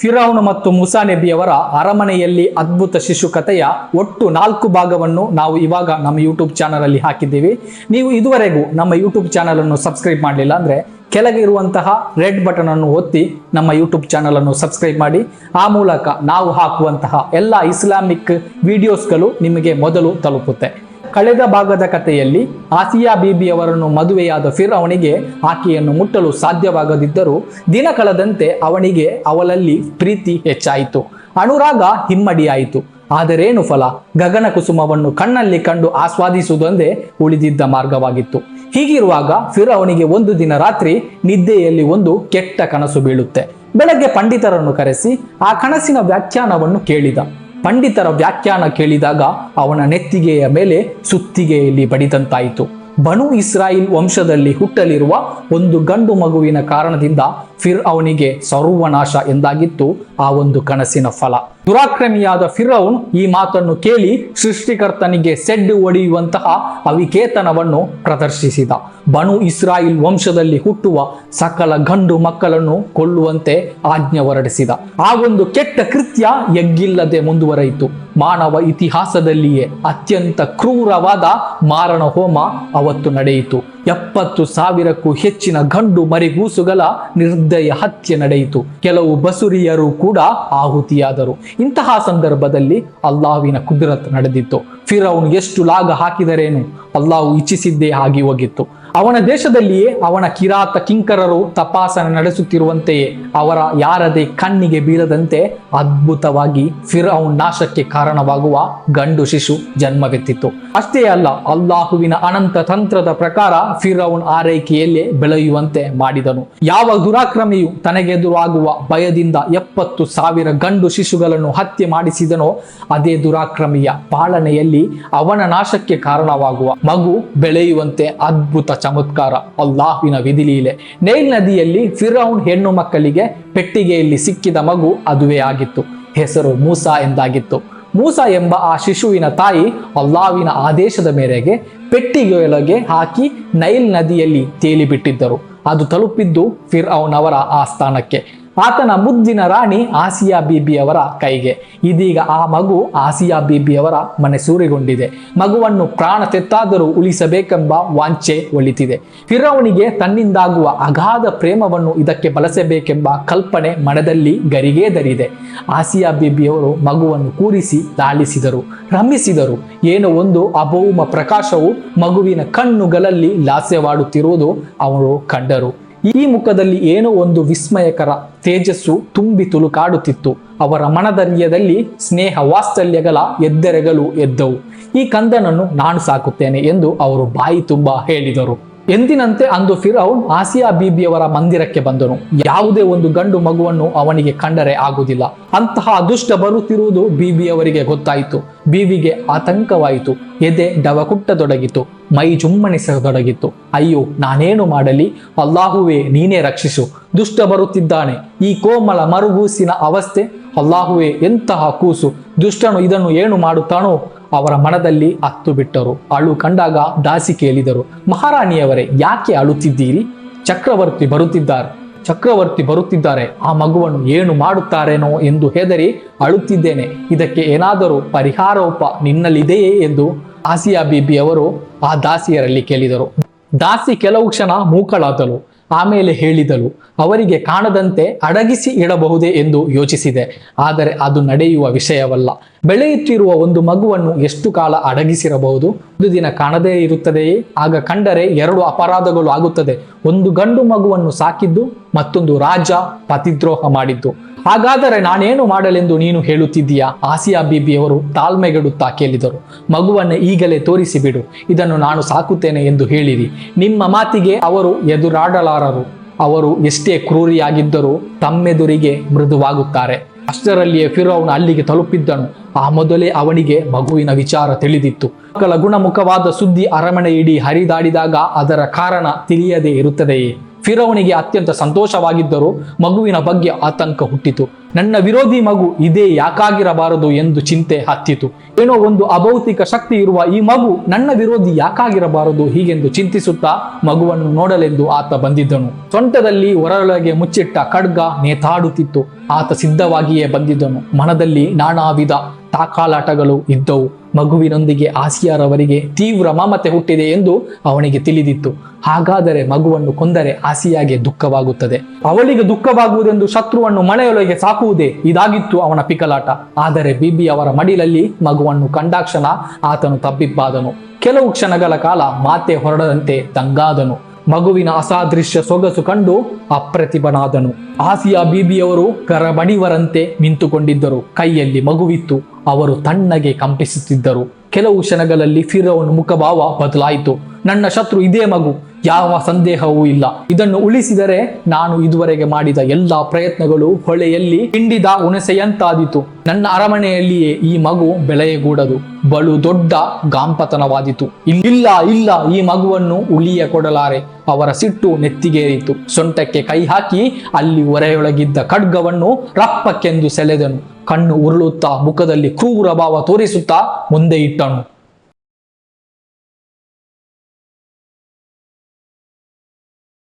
ಫಿರೌನ್ ಮತ್ತು ಮುಸಾ ನೆಬಿಯವರ ಅರಮನೆಯಲ್ಲಿ ಅದ್ಭುತ ಶಿಶು ಕಥೆಯ ಒಟ್ಟು ನಾಲ್ಕು ಭಾಗವನ್ನು ನಾವು ಇವಾಗ ನಮ್ಮ ಯೂಟ್ಯೂಬ್ ಚಾನಲ್ ಅಲ್ಲಿ ಹಾಕಿದ್ದೀವಿ. ನೀವು ಇದುವರೆಗೂ ನಮ್ಮ ಯೂಟ್ಯೂಬ್ ಚಾನಲ್ ಅನ್ನು ಸಬ್ಸ್ಕ್ರೈಬ್ ಮಾಡಲಿಲ್ಲ ಅಂದ್ರೆ ಕೆಳಗೆ ಇರುವಂತಹ ರೆಡ್ ಬಟನ್ ಅನ್ನು ಒತ್ತಿ ನಮ್ಮ ಯೂಟ್ಯೂಬ್ ಚಾನಲ್ ಅನ್ನು ಸಬ್ಸ್ಕ್ರೈಬ್ ಮಾಡಿ. ಆ ಮೂಲಕ ನಾವು ಹಾಕುವಂತಹ ಎಲ್ಲ ಇಸ್ಲಾಮಿಕ್ ವಿಡಿಯೋಸ್ಗಳು ನಿಮಗೆ ಮೊದಲು ತಲುಪುತ್ತೆ. ಕಳೆದ ಭಾಗದ ಕಥೆಯಲ್ಲಿ ಆಸಿಯಾ ಬೀಬಿಯವರನ್ನು ಮದುವೆಯಾದ ಫಿರ್ ಅವನಿಗೆ ಆಕೆಯನ್ನು ಮುಟ್ಟಲು ಸಾಧ್ಯವಾಗದಿದ್ದರೂ ದಿನ ಕಳೆದಂತೆ ಅವನಿಗೆ ಅವಳಲ್ಲಿ ಪ್ರೀತಿ ಹೆಚ್ಚಾಯಿತು. ಅನುರಾಗ ಹಿಮ್ಮಡಿಯಾಯಿತು. ಆದರೇನು ಫಲ? ಗಗನ ಕುಸುಮವನ್ನು ಕಣ್ಣಲ್ಲಿ ಕಂಡು ಆಸ್ವಾದಿಸುವುದೊಂದೇ ಉಳಿದಿದ್ದ ಮಾರ್ಗವಾಗಿತ್ತು. ಹೀಗಿರುವಾಗ ಫಿರ್ ಅವನಿಗೆ ಒಂದು ದಿನ ರಾತ್ರಿ ನಿದ್ದೆಯಲ್ಲಿ ಒಂದು ಕೆಟ್ಟ ಕನಸು ಬೀಳುತ್ತೆ. ಬೆಳಗ್ಗೆ ಪಂಡಿತರನ್ನು ಕರೆಸಿ ಆ ಕನಸಿನ ವ್ಯಾಖ್ಯಾನವನ್ನು ಕೇಳಿದ. ಪಂಡಿತರ ವ್ಯಾಖ್ಯಾನ ಕೇಳಿದಾಗ ಅವನ ನೆತ್ತಿಗೆಯ ಮೇಲೆ ಸುತ್ತಿಗೆಯಲ್ಲಿ ಬಡಿದಂತಾಯಿತು. ಬನು ಇಸ್ರಾಯಿಲ್ ವಂಶದಲ್ಲಿ ಹುಟ್ಟಲಿರುವ ಒಂದು ಗಂಡು ಮಗುವಿನ ಕಾರಣದಿಂದ ಫಿರ್ ಅವನಿಗೆ ಸರ್ವನಾಶ ಎಂದಾಗಿತ್ತು ಆ ಒಂದು ಕನಸಿನ ಫಲ. ದುರಾಕ್ರಮಿಯಾದ ಫಿರೌನ್ ಈ ಮಾತನ್ನು ಕೇಳಿ ಸೃಷ್ಟಿಕರ್ತನಿಗೆ ಸೆಡ್ಡು ಒಡೆಯುವಂತಹ ಅವಿಕೇತನವನ್ನು ಪ್ರದರ್ಶಿಸಿದ. ಬನು ಇಸ್ರಾಯಿಲ್ ವಂಶದಲ್ಲಿ ಹುಟ್ಟುವ ಸಕಲ ಗಂಡು ಮಕ್ಕಳನ್ನು ಕೊಲ್ಲುವಂತೆ ಆಜ್ಞೆ ಹೊರಡಿಸಿದ. ಆ ಒಂದು ಕೆಟ್ಟ ಕೃತ್ಯ ಎಗ್ಗಿಲ್ಲದೆ ಮುಂದುವರೆಯಿತು. ಮಾನವ ಇತಿಹಾಸದಲ್ಲಿಯೇ ಅತ್ಯಂತ ಕ್ರೂರವಾದ ಮಾರಣ ಹೋಮ ಅವತ್ತು ನಡೆಯಿತು. ಎಪ್ಪತ್ತು ಸಾವಿರಕ್ಕೂ ಹೆಚ್ಚಿನ ಗಂಡು ಮರಿಗೂಸುಗಳ ನಿರ್ದಯ ಹತ್ಯೆ ನಡೆಯಿತು. ಕೆಲವು ಬಸುರಿಯರು ಕೂಡ ಆಹುತಿಯಾದರು. ಇಂತಹ ಸಂದರ್ಭದಲ್ಲಿ ಅಲ್ಲಾವಿನ ಕುದರತ್ ನಡೆದಿತ್ತು. ಫಿರೌನ್ ಎಷ್ಟು ಲಾಗ ಹಾಕಿದರೇನು? ಅಲ್ಲಾವು ಇಚ್ಛಿಸಿದ್ದೇ ಆಗಿ ಹೋಗಿತ್ತು. ಅವನ ದೇಶದಲ್ಲಿಯೇ ಅವನ ಕಿರಾತ ಕಿಂಕರರು ತಪಾಸಣೆ ನಡೆಸುತ್ತಿರುವಂತೆಯೇ ಅವರ ಯಾರದೇ ಕಣ್ಣಿಗೆ ಬೀಳದಂತೆ ಅದ್ಭುತವಾಗಿ ಫಿರೌನ್ ನಾಶಕ್ಕೆ ಕಾರಣವಾಗುವ ಗಂಡು ಶಿಶು ಜನ್ಮವೆತ್ತಿತ್ತು. ಅಷ್ಟೇ ಅಲ್ಲ, ಅಲ್ಲಾಹುವಿನ ಅನಂತ ತಂತ್ರದ ಪ್ರಕಾರ ಫಿರೌನ್ ಆರೈಕೆಯಲ್ಲೇ ಬೆಳೆಯುವಂತೆ ಮಾಡಿದನು. ಯಾವ ದುರಾಕ್ರಮಿಯು ತನಗೆದುರಾಗುವ ಭಯದಿಂದ ಎಪ್ಪತ್ತು ಸಾವಿರ ಗಂಡು ಶಿಶುಗಳನ್ನು ಹತ್ಯೆ ಮಾಡಿಸಿದನೋ, ಅದೇ ದುರಾಕ್ರಮಿಯ ಪಾಲನೆಯಲ್ಲಿ ಅವನ ನಾಶಕ್ಕೆ ಕಾರಣವಾಗುವ ಮಗು ಬೆಳೆಯುವಂತೆ ಅದ್ಭುತ ಚಮತ್ಕಾರ ಅಲ್ಲಾಹುವಿನ ವಿಧಿಲೀಲೆ. ನೈಲ್ ನದಿಯಲ್ಲಿ ಫಿರೌನ್ ಹೆಣ್ಣು ಮಕ್ಕಳಿಗೆ ಪೆಟ್ಟಿಗೆಯಲ್ಲಿ ಸಿಕ್ಕಿದ ಮಗು ಅದುವೇ ಆಗಿತ್ತು. ಹೆಸರು ಮೂಸಾ ಎಂದಾಗಿತ್ತು. ಮೂಸಾ ಎಂಬ ಆ ಶಿಶುವಿನ ತಾಯಿ ಅಲ್ಲಾವಿನ ಆದೇಶದ ಮೇರೆಗೆ ಪೆಟ್ಟಿಗೆಯೊಳಗೆ ಹಾಕಿ ನೈಲ್ ನದಿಯಲ್ಲಿ ತೇಲಿಬಿಟ್ಟಿದ್ದರು. ಅದು ತಲುಪಿದ್ದು ಫಿರ್ ಅವನವರ ಆಸ್ಥಾನಕ್ಕೆ. ಆತನ ಮುದ್ದಿನ ರಾಣಿ ಆಸಿಯಾ ಬೀಬಿಯವರ ಕೈಗೆ. ಇದೀಗ ಆ ಮಗು ಆಸಿಯಾ ಬೀಬಿಯವರ ಮನೆ ಸೂರೆಗೊಂಡಿದೆ. ಮಗುವನ್ನು ಪ್ರಾಣ ತೆತ್ತಾದರೂ ಉಳಿಸಬೇಕೆಂಬ ವಾಂಚೆ ಒಳಿತಿದೆ. ಫಿರೌನಿಗೆ ತನ್ನಿಂದಾಗುವ ಅಗಾಧ ಪ್ರೇಮವನ್ನು ಇದಕ್ಕೆ ಬಳಸಬೇಕೆಂಬ ಕಲ್ಪನೆ ಮನದಲ್ಲಿ ಗರಿಗೇದರಿದೆ. ಆಸಿಯಾ ಬೀಬಿಯವರು ಮಗುವನ್ನು ಕೂರಿಸಿ ದಾಳಿಸಿದರು ರಮಿಸಿದರು ಏನೋ ಒಂದು ಅಭೌಮ ಪ್ರಕಾಶವು ಮಗುವಿನ ಕಣ್ಣುಗಳಲ್ಲಿ ಲಾಸ್ಯವಾಡುತ್ತಿರುವುದು ಅವರು ಕಂಡರು. ಈ ಮುಖದಲ್ಲಿ ಏನೋ ಒಂದು ವಿಸ್ಮಯಕರ ತೇಜಸ್ಸು ತುಂಬಿ ತುಳುಕಾಡುತ್ತಿತ್ತು ಅವರ ಮನದರ್ಯದಲ್ಲಿ ಸ್ನೇಹ ವಾತ್ಸಲ್ಯಗಳ ಎದ್ದರೆಗಳು ಎದ್ದವು. ಈ ಕಂದನನ್ನು ನಾನು ಸಾಕುತ್ತೇನೆ ಎಂದು ಅವರು ಬಾಯಿ ತುಂಬ ಹೇಳಿದರು. ಎಂದಿನಂತೆ ಅಂದು ಫಿರೌನ್ ಆಸಿಯಾ ಬೀಬಿಯವರ ಮಂದಿರಕ್ಕೆ ಬಂದನು. ಯಾವುದೇ ಒಂದು ಗಂಡು ಮಗುವನ್ನು ಅವನಿಗೆ ಕಂಡರೆ ಆಗುವುದಿಲ್ಲ. ಅಂತಹ ದುಷ್ಟ ಬರುತ್ತಿರುವುದು ಬೀಬಿಯವರಿಗೆ ಗೊತ್ತಾಯಿತು. ಬೀವಿಗೆ ಆತಂಕವಾಯಿತು. ಎದೆ ಡವಕುಟ್ಟತೊಡಗಿತು. ಮೈ ಜುಮ್ಮಣಿಸತೊಡಗಿತ್ತು ಅಯ್ಯೋ, ನಾನೇನು ಮಾಡಲಿ? ಅಲ್ಲಾಹುವೇ, ನೀನೇ ರಕ್ಷಿಸು. ದುಷ್ಟ ಬರುತ್ತಿದ್ದಾನೆ. ಈ ಕೋಮಲ ಮರುಗೂಸಿನ ಅವಸ್ಥೆ. ಅಲ್ಲಾಹುವೇ, ಎಂತಹ ಕೂಸು. ದುಷ್ಟನು ಇದನ್ನು ಏನು ಮಾಡುತ್ತಾನೋ? ಅವರ ಮನದಲ್ಲಿ ಹತ್ತು ಬಿಟ್ಟರು ಅಳು ಕಂಡಾಗ ದಾಸಿ ಕೇಳಿದರು, ಮಹಾರಾಣಿಯವರೇ, ಯಾಕೆ ಅಳುತ್ತಿದ್ದೀರಿ? ಚಕ್ರವರ್ತಿ ಬರುತ್ತಿದ್ದಾರೆ. ಚಕ್ರವರ್ತಿ ಬರುತ್ತಿದ್ದಾರೆ. ಆ ಮಗುವನ್ನು ಏನು ಮಾಡುತ್ತಾರೇನೋ ಎಂದು ಹೆದರಿ ಅಳುತ್ತಿದ್ದೇನೆ. ಇದಕ್ಕೆ ಏನಾದರೂ ಪರಿಹಾರೋಪ ನಿನ್ನಲ್ಲಿದೆಯೇ? ಎಂದು ಆಸಿಯಾ ಬೀಬಿಯವರು ಆ ದಾಸಿಯರಲ್ಲಿ ಕೇಳಿದರು. ದಾಸಿ ಕೆಲವು ಕ್ಷಣ ಮೂಕಳಾದಳು. ಆಮೇಲೆ ಹೇಳಿದಳು, ಅವರಿಗೆ ಕಾಣದಂತೆ ಅಡಗಿಸಿ ಇಡಬಹುದೇ ಎಂದು ಯೋಚಿಸಿದೆ. ಆದರೆ ಅದು ನಡೆಯುವ ವಿಷಯವಲ್ಲ. ಬೆಳೆಯುತ್ತಿರುವ ಒಂದು ಮಗುವನ್ನು ಎಷ್ಟು ಕಾಲ ಅಡಗಿಸಿರಬಹುದು? ಒಂದು ದಿನ ಕಾಣದೇ ಇರುತ್ತದೆಯೇ? ಆಗ ಕಂಡರೆ ಎರಡು ಅಪರಾಧಗಳು ಆಗುತ್ತದೆ. ಒಂದು ಗಂಡು ಮಗುವನ್ನು ಸಾಕಿದ್ದು, ಮತ್ತೊಂದು ರಾಜ ಪತಿದ್ರೋಹ ಮಾಡಿದ್ದು. ಹಾಗಾದರೆ ನಾನೇನು ಮಾಡಲೆಂದು ನೀನು ಹೇಳುತ್ತಿದ್ದೀಯಾ? ಆಸಿಯಾ ಬೀಬಿಯವರು ತಾಳ್ಮೆಗೆಡುತ್ತಾ ಕೇಳಿದರು. ಮಗುವನ್ನು ಈಗಲೇ ತೋರಿಸಿಬಿಡು. ಇದನ್ನು ನಾನು ಸಾಕುತ್ತೇನೆ ಎಂದು ಹೇಳಿರಿ. ನಿಮ್ಮ ಮಾತಿಗೆ ಅವರು ಎದುರಾಡಲಾರರು. ಅವರು ಎಷ್ಟೇ ಕ್ರೂರಿಯಾಗಿದ್ದರೂ ತಮ್ಮೆದುರಿಗೆ ಮೃದುವಾಗುತ್ತಾರೆ. ಅಷ್ಟರಲ್ಲಿಯೇ ಫಿರೋನ್ ಅಲ್ಲಿಗೆ ತಲುಪಿದ್ದನು. ಆ ಮೊದಲೇ ಅವನಿಗೆ ಮಗುವಿನ ವಿಚಾರ ತಿಳಿದಿತ್ತು. ಮಕ್ಕಳ ಗುಣಮುಖವಾದ ಸುದ್ದಿ ಅರಮನೆ ಇಡೀ ಹರಿದಾಡಿದಾಗ ಅದರ ಕಾರಣ ತಿಳಿಯದೇ ಇರುತ್ತದೆಯೇ? ಫಿರೌನಿಗೆ ಅತ್ಯಂತ ಸಂತೋಷವಾಗಿದ್ದರೂ ಮಗುವಿನ ಬಗ್ಗೆ ಆತಂಕ ಹುಟ್ಟಿತು. ನನ್ನ ವಿರೋಧಿ ಮಗು ಇದೇ ಯಾಕಾಗಿರಬಾರದು ಎಂದು ಚಿಂತೆ ಹತ್ತಿತು. ಏನೋ ಒಂದು ಅಭೌತಿಕ ಶಕ್ತಿ ಇರುವ ಈ ಮಗು ನನ್ನ ವಿರೋಧಿ ಯಾಕಾಗಿರಬಾರದು ಹೀಗೆಂದು ಚಿಂತಿಸುತ್ತಾ ಮಗುವನ್ನು ನೋಡಲೆಂದು ಆತ ಬಂದಿದ್ದನು. ಸೊಂಟದಲ್ಲಿ ಹೊರಳೊಳಗೆ ಮುಚ್ಚಿಟ್ಟ ಖಡ್ಗ ನೇತಾಡುತ್ತಿತ್ತು. ಆತ ಸಿದ್ಧವಾಗಿಯೇ ಬಂದಿದ್ದನು. ಮನದಲ್ಲಿ ನಾನಾ ವಿಧ ತಾಕಾಲಾಟಗಳು ಇದ್ದವು. ಮಗುವಿನೊಂದಿಗೆ ಆಸಿಯಾರವರಿಗೆ ತೀವ್ರ ಮಮತೆ ಹುಟ್ಟಿದೆ ಎಂದು ಅವನಿಗೆ ತಿಳಿದಿತ್ತು. ಹಾಗಾದರೆ ಮಗುವನ್ನು ಕೊಂದರೆ ಆಸಿಯಾಗೆ ದುಃಖವಾಗುತ್ತದೆ. ಅವಳಿಗೆ ದುಃಖವಾಗುವುದೆಂದು ಶತ್ರುವನ್ನು ಮಳೆಯೊಳಗೆ ಸಾಕುವುದೇ ಇದಾಗಿತ್ತು ಅವನ ಪಿಕಲಾಟ. ಆದರೆ ಬಿಬಿ ಅವರ ಮಡಿಲಲ್ಲಿ ಮಗುವನ್ನು ಕಂಡಾಕ್ಷಣ ಆತನು ತಬ್ಬಿಬ್ಬಾದನು. ಕೆಲವು ಕ್ಷಣಗಳ ಕಾಲ ಮಾತೆ ಹೊರಡದಂತೆ ದಂಗಾದನು. ಮಗುವಿನ ಅಸಾದೃಶ್ಯ ಸೊಗಸು ಕಂಡು ಅಪ್ರತಿಭನಾದನು. ಆಸಿಯಾ ಬೀಬಿಯವರು ಕರಬಡಿವರಂತೆ ನಿಂತುಕೊಂಡಿದ್ದರು. ಕೈಯಲ್ಲಿ ಮಗುವಿತ್ತು. ಅವರು ತಣ್ಣಗೆ ಕಂಪಿಸುತ್ತಿದ್ದರು. ಕೆಲವು ಕ್ಷಣಗಳಲ್ಲಿ ಫಿರೋನ್ ಮುಖಭಾವ ಬದಲಾಯಿತು. ನನ್ನ ಶತ್ರು ಇದೇ ಮಗು. ಯಾವ ಸಂದೇಹವೂ ಇಲ್ಲ. ಇದನ್ನು ಉಳಿಸಿದರೆ ನಾನು ಇದುವರೆಗೆ ಮಾಡಿದ ಎಲ್ಲಾ ಪ್ರಯತ್ನಗಳು ಹೊಳೆಯಲ್ಲಿ ಹಿಂಡಿದ ಉಣಸೆಯಂತಾದಿತು ನನ್ನ ಅರಮನೆಯಲ್ಲಿಯೇ ಈ ಮಗು ಬೆಳೆಯಗೂಡದು. ಬಲು ದೊಡ್ಡ ಗಾಂಪತನವಾದಿತು. ಇಲ್ಲ ಇಲ್ಲ, ಈ ಮಗುವನ್ನು ಉಳಿಯ ಕೊಡಲಾರೆ ಅವರ ಸಿಟ್ಟು ನೆತ್ತಿಗೇರಿತು. ಸೊಂಟಕ್ಕೆ ಕೈ ಹಾಕಿ ಅಲ್ಲಿ ಒರೆಯೊಳಗಿದ್ದ ಖಡ್ಗವನ್ನು ರಪ್ಪಕ್ಕೆಂದು ಸೆಳೆದನು. ಕಣ್ಣು ಉರುಳುತ್ತಾ ಮುಖದಲ್ಲಿ ಕ್ರೂರ ಭಾವ ತೋರಿಸುತ್ತಾ ಮುಂದೆ ಇಟ್ಟನು.